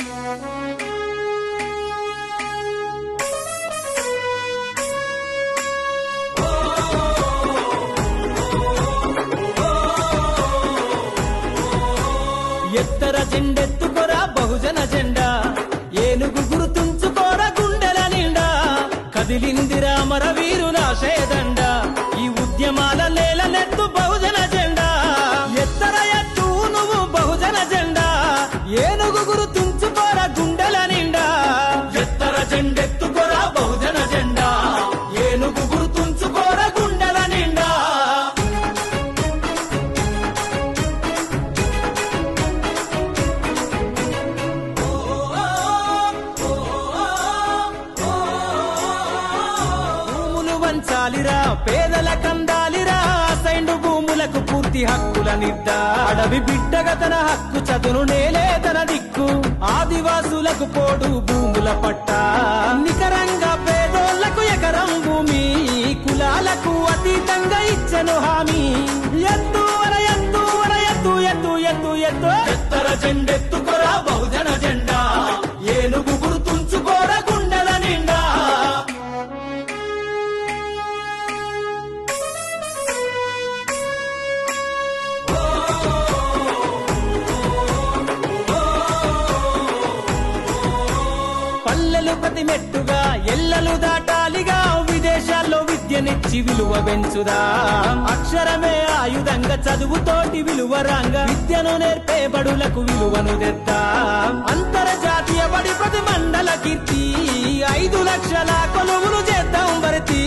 ఎత్తర జెండెత్తుకోరా బహుజన జెండా. ఏనుగు గుర్తుంచుకోరా గుండెల నిండా. కదిలిందిరా మర వీరుల ఆశయదండ ఈ ఉద్యమాల నేలనెత్తు బహుజన జెండా. ఎత్తర ఎత్తు నువ్వు బహుజన జెండా. ఏనుగు గుర్తుంచుకోరా పంచాలిరా పేదల కందాలిరా సైండు భూములకు పూర్తి హక్కుల నిద్దా అడవి బిడ్డగా తన హక్కు చదును నేలే తన దిక్కు. ఆదివాసులకు పోడు భూముల పట్ట. నికరంగా పేదోళ్ళకు ఎకరం భూమి. కులాలకు అతీతంగా ఇచ్చను హామీ. ఎత్తు వర ఎత్తు వర ఎత్తు ఎత్తు ఎత్తు ఎత్తు. ఎత్తర జెండెత్తుకోరా పల్లెలు ప్రతి మెట్టుగా ఎల్లలు దాటాలిగా. విదేశాల్లో విద్యనిచ్చి విలువ పెంచుదా. అక్షరమే ఆయుధంగా చదువుతోటి విలువ రంగ. విద్యను నేర్పే బడులకు విలువను తెద్దా. అంతర్జాతీయ బడి ప్రతి మండల కీర్తి. ఐదు లక్షల కొలువులు చేద్దాం భర్తీ.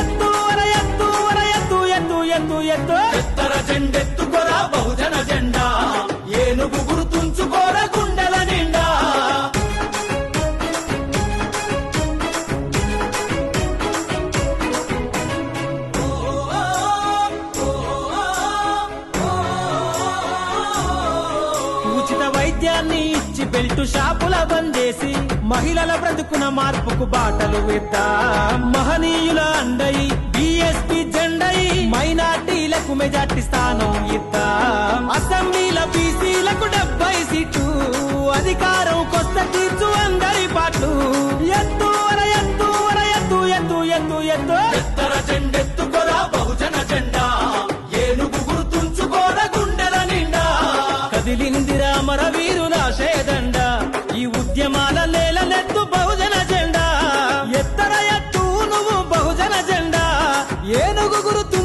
ఎత్తు వర ఎత్తు వర ఎత్తు ఎత్తు ఎత్తు ఎత్తు. ఎత్తర జెండెత్తుకోరా బహుజన జెండా. ఉచిత వైద్యాన్ని ఇచ్చి బెల్టు షాపుల బందేసి మహిళల బ్రతుకున మార్పుకు బాటలు వేద్దా. మహనీయుల అండయి బిఎస్పీ జెండయి మైనార్టీలకు మెజార్టీ స్థానం ఇద్దా. అసెంబ్లీల బీసీలకు డెబ్బై సీట్లు అధికారం కొత్త తీర్చు అందరి పాటలు ఎత్తు ఎత్తు ఎత్తు ఎత్తు ఎత్తు ఎత్తు. ఎత్తు ಗುರುತು